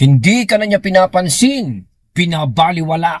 Hindi ka na niya pinapansin, binabaliwala,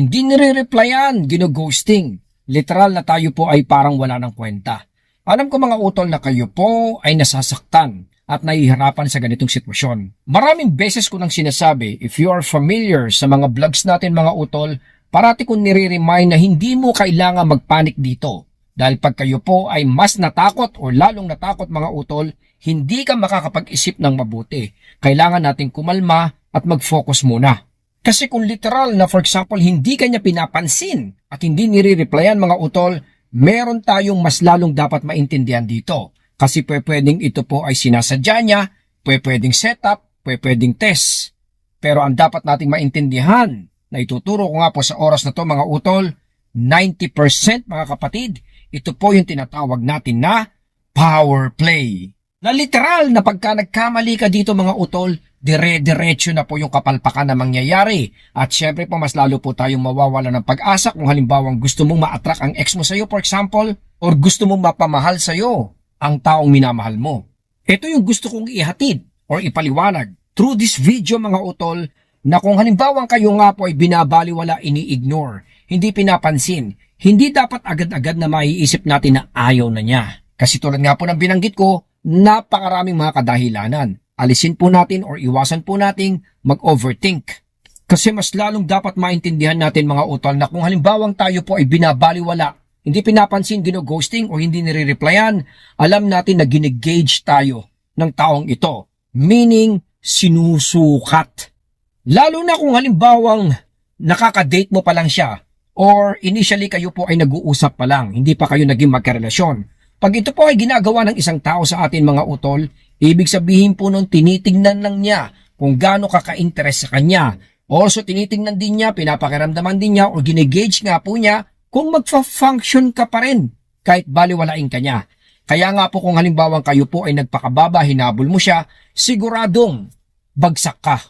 hindi nire-replyan, gino-ghosting. Literal na tayo po ay parang wala ng kwenta. Alam ko mga utol na kayo po ay nasasaktan at nahihirapan sa ganitong sitwasyon. Maraming beses ko nang sinasabi, if you are familiar sa mga vlogs natin mga utol, parati kong nire-remind na hindi mo kailangan magpanik dito. Dahil pag kayo po ay mas natakot o lalong natakot mga utol, hindi ka makakapag-isip ng mabuti. Kailangan nating kumalma at mag-focus muna. Kasi kung literal na for example hindi kanya pinapansin at hindi nire-replyan mga utol, meron tayong mas lalong dapat maintindihan dito. Kasi pwedeng ito po ay sinasadya niya, pwedeng setup, pwedeng test. Pero ang dapat nating maintindihan na ituturo ko nga po sa oras na to mga utol, 90% mga kapatid, ito po yung tinatawag natin na power play. Na literal na pagka nagkamali ka dito mga utol, dire-diretso na po yung kapalpakan na mangyayari. At syempre po mas lalo po tayong mawawala ng pag-asa kung halimbawa gusto mong ma-attract ang ex mo sa'yo for example, or gusto mong mapamahal sa'yo ang taong minamahal mo. Ito yung gusto kong ihatid or ipaliwanag through this video mga utol na kung halimbawa kayo nga po ay binabaliwala, ini-ignore, hindi pinapansin, hindi dapat agad-agad na maiisip natin na ayaw na niya. Kasi tulad nga po ng binanggit ko, napakaraming mga kadahilanan. Alisin po natin or iwasan po nating mag-overthink. Kasi mas lalong dapat maintindihan natin mga utol na kung halimbawang tayo po ay binabaliwala, hindi pinapansin, gino-ghosting o hindi nire-replyan, alam natin na ginigage tayo ng taong ito. Meaning, sinusukat. Lalo na kung halimbawang nakaka-date mo pa lang siya or initially kayo po ay nag-uusap pa lang, hindi pa kayo naging magkarelasyon. Pag ito po ay ginagawa ng isang tao sa atin mga utol, ibig sabihin po nung tinitingnan lang niya kung gaano ka ka-interest sa kanya. Also tinitingnan din niya, pinapakiramdaman din niya o ginigage nga po niya kung magfa-function ka pa rin kahit baliwalain ka niya. Kaya nga po kung halimbawa kayo po ay nagpakababa, hinabol mo siya, siguradong bagsak ka.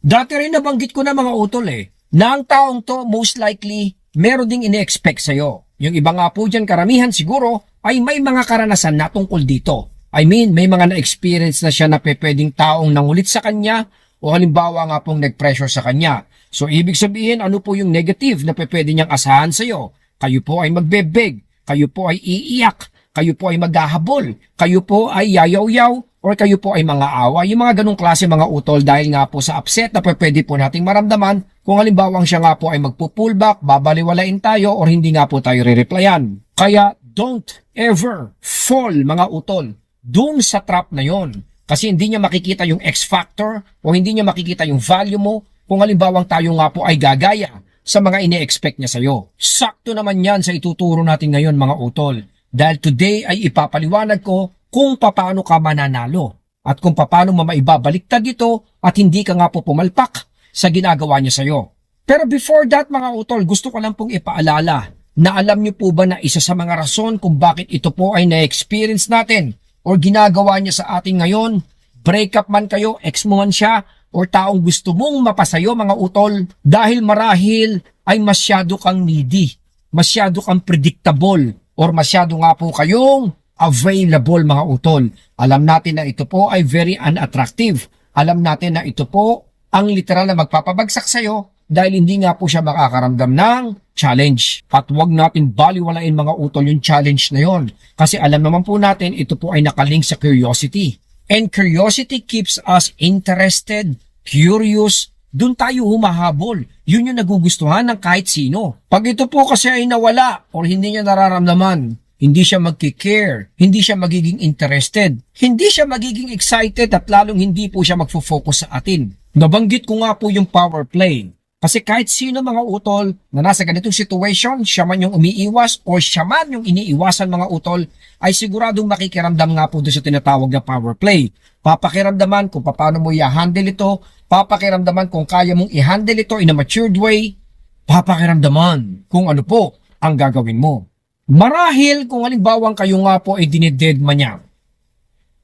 Dati rin nabanggit ko na mga utol eh, na ang taong to most likely meron ding ine-expect sa'yo. Yung iba nga po dyan karamihan siguro ay may mga karanasan na tungkol dito. I mean, may mga na-experience na siya na pwedeng taong nangulit sa kanya o halimbawa nga pong nag-pressure sa kanya. So, ibig sabihin, ano po yung negative na pwede niyang asahan sa'yo? Kayo po ay magbebeg, kayo po ay iiyak, kayo po ay maghahabol, kayo po ay yayaw-yaw, or kayo po ay mga awa. Yung mga ganong klase mga utol dahil nga po sa upset na pwede po nating maramdaman kung halimbawang siya nga po ay magpo-pullback, babaliwalain tayo, or hindi nga po tayo re-replyan. Kaya, don't ever fall mga utol dun sa trap na yon. Kasi hindi niya makikita yung X factor o hindi niya makikita yung value mo kung halimbawang tayo nga po ay gagaya sa mga ine-expect niya sa'yo. Sakto naman yan sa ituturo natin ngayon mga utol. Dahil today ay ipapaliwanag ko kung paano ka mananalo at kung paano mo maibabaliktad ito at hindi ka nga po pumalpak sa ginagawa niya sa'yo. Pero before that mga utol, gusto ko lang pong ipaalala na alam niyo po ba na isa sa mga rason kung bakit ito po ay na-experience natin or ginagawa niya sa atin ngayon, breakup man kayo, ex mo man siya, or taong gusto mong mapasayo mga utol, dahil marahil ay masyado kang needy, masyado kang predictable, or masyado nga po kayong available mga utol. Alam natin na ito po ay very unattractive. Alam natin na ito po ang literal na magpapabagsak sa'yo dahil hindi nga po siya makakaramdam ng challenge. At wag natin baliwalain mga utol yung challenge na yon. Kasi alam naman po natin ito po ay nakalink sa curiosity. And curiosity keeps us interested, curious, dun tayo humahabol. Yun yung nagugustuhan ng kahit sino. Pag ito po kasi ay nawala or hindi niya nararamdaman, hindi siya magkikare, hindi siya magiging interested, hindi siya magiging excited at lalong hindi po siya magfo-focus sa atin. Nabanggit ko nga po yung power play. Kasi kahit sino mga utol na nasa ganitong situation, siya man yung umiiwas o siya man yung iniiwasan mga utol, ay siguradong makikiramdam nga po doon sa tinatawag na power play. Papakiramdaman kung paano mo i-handle ito, papakiramdaman kung kaya mong i-handle ito in a matured way, papakiramdaman kung ano po ang gagawin mo. Marahil kung halimbawang kayo nga po ay dinededma niya,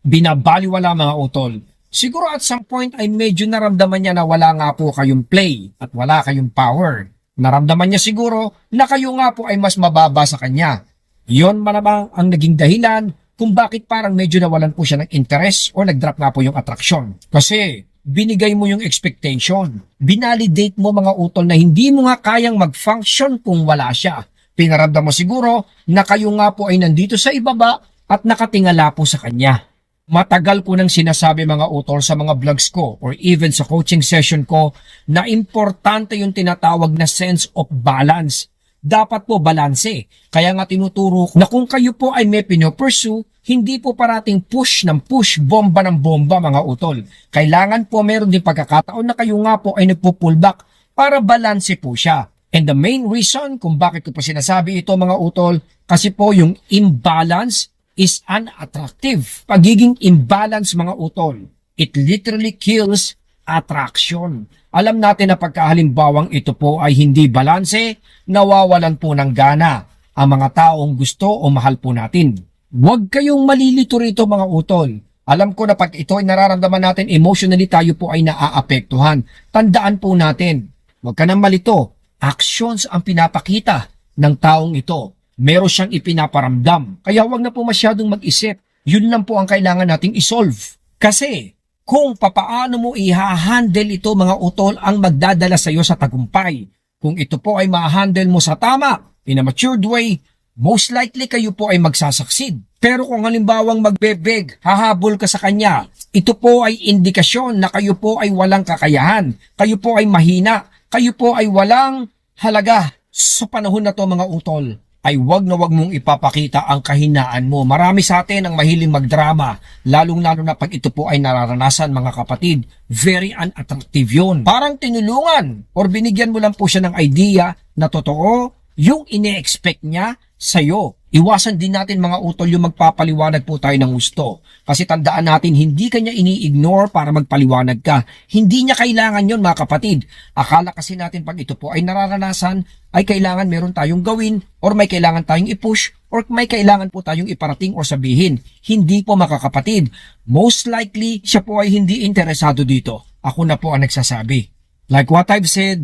binabaliwala mga utol, siguro at some point ay medyo naramdaman niya na wala nga po kayong play at wala kayong power. Naramdaman niya siguro na kayo nga po ay mas mababa sa kanya. Yon malamang ang naging dahilan kung bakit parang medyo nawalan po siya ng interest o nag-drop nga po yung attraction. Kasi binigay mo yung expectation. Binalidate mo mga utol na hindi mo nga kayang mag-function kung wala siya. Pinaramdam mo siguro na kayo nga po ay nandito sa ibaba at nakatingala po sa kanya. Matagal ko nang sinasabi mga utol sa mga vlogs ko or even sa coaching session ko na importante yung tinatawag na sense of balance. Dapat po balanse. Kaya nga tinuturo ko na kung kayo po ay may pinopursue, hindi po parating push ng push, bomba ng bomba mga utol. Kailangan po meron din pagkakataon na kayo nga po ay nagpo-pullback para balanse po siya. And the main reason kung bakit ko po sinasabi ito mga utol, kasi po yung imbalance is unattractive. Pagiging imbalance mga utol, it literally kills attraction. Alam natin na pagkahalimbawang ito po ay hindi balanse, nawawalan po ng gana ang mga taong gusto o mahal po natin. Huwag kayong malilito rito mga utol. Alam ko na pag ito ay nararamdaman natin emotionally tayo po ay naaapektuhan. Tandaan po natin, huwag ka nang malito. Actions ang pinapakita ng taong ito. Meron siyang ipinaparamdam. Kaya huwag na po masyadong mag-isip. Yun lang po ang kailangan nating isolve. Kasi kung papaano mo iha-handle ito mga utol ang magdadala sa iyo sa tagumpay. Kung ito po ay ma-handle mo sa tama, in a matured way, most likely kayo po ay magsasucceed. Pero kung halimbawang magbebeg, hahabol ka sa kanya, ito po ay indikasyon na kayo po ay walang kakayahan, kayo po ay mahina, kayo po ay walang halaga. Sa panahon na to mga utol, ay wag na wag mong ipapakita ang kahinaan mo. Marami sa atin ang mahiling magdrama, lalong-lalo na pag ito po ay nararanasan mga kapatid. Very unattractive yun. Parang tinulungan or binigyan mo lang po siya ng idea na totoo yung ine-expect niya sa'yo. Iwasan din natin mga utol yung magpapaliwanag po tayo ng gusto. Kasi tandaan natin, hindi kanya ini-ignore para magpaliwanag ka. Hindi niya kailangan yon mga kapatid. Akala kasi natin pag ito po ay nararanasan, ay kailangan meron tayong gawin or may kailangan tayong i-push or may kailangan po tayong iparating or sabihin. Hindi po makakapatid. Most likely, siya po ay hindi interesado dito. Ako na po ang nagsasabi. Like what I've said,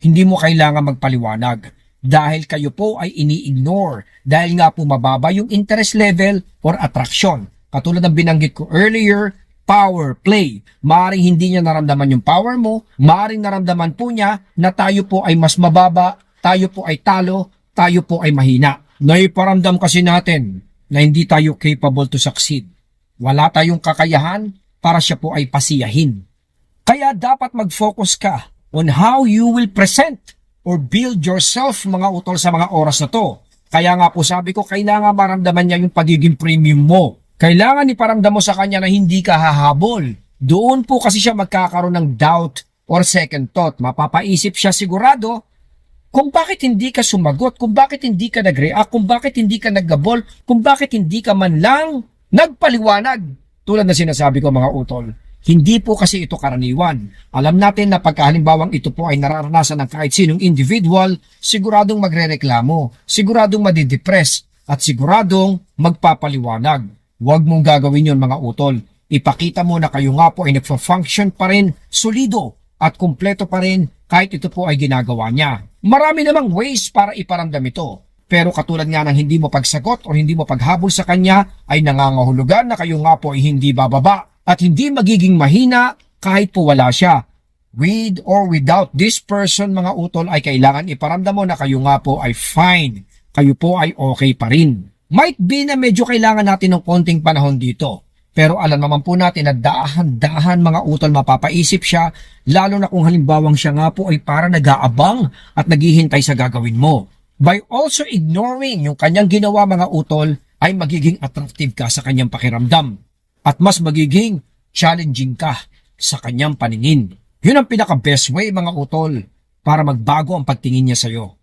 hindi mo kailangan magpaliwanag dahil kayo po ay ini-ignore dahil nga po mababa yung interest level or attraction. Katulad ng binanggit ko earlier, power play. Maaring hindi niya naramdaman yung power mo, maaring naramdaman po niya na tayo po ay mas mababa, tayo po ay talo, tayo po ay mahina. Naiparamdam kasi natin na hindi tayo capable to succeed. Wala tayong kakayahan para siya po ay pasiyahin. Kaya dapat mag-focus ka on how you will present or build yourself mga utol sa mga oras na to. Kaya nga po sabi ko, kailangan maramdaman niya yung pagiging premium mo. Kailangan iparamdam mo sa kanya na hindi ka hahabol. Doon po kasi siya magkakaroon ng doubt or second thought. Mapapaisip siya sigurado kung bakit hindi ka sumagot, kung bakit hindi ka nag-react, kung bakit hindi ka naggabol, kung bakit hindi ka man lang nagpaliwanag. Tulad na sinasabi ko mga utol, hindi po kasi ito karaniwan. Alam natin na pagkahalimbawang ito po ay nararanasan ng kahit sinong individual, siguradong magrereklamo, siguradong madidepress, at siguradong magpapaliwanag. Huwag mong gagawin yon mga utol. Ipakita mo na kayo nga po ay nagfa-function pa rin, solido, at kumpleto pa rin kahit ito po ay ginagawa niya. Marami namang ways para iparamdam ito. Pero katulad nga ng hindi mo pagsagot o hindi mo paghabol sa kanya ay nangangahulugan na kayo nga po ay hindi bababa at hindi magiging mahina kahit po wala siya. With or without this person mga utol ay kailangan iparamdam mo na kayo nga po ay fine. Kayo po ay okay pa rin. Might be na medyo kailangan natin ng konting panahon dito. Pero alam naman po natin na dahan-dahan mga utol mapapaisip siya lalo na kung halimbawang siya nga po ay para nag-aabang at naghihintay sa gagawin mo. By also ignoring yung kanyang ginawa mga utol ay magiging attractive ka sa kanyang pakiramdam at mas magiging challenging ka sa kanyang paningin. Yun ang pinaka-best way mga utol para magbago ang pagtingin niya sa'yo.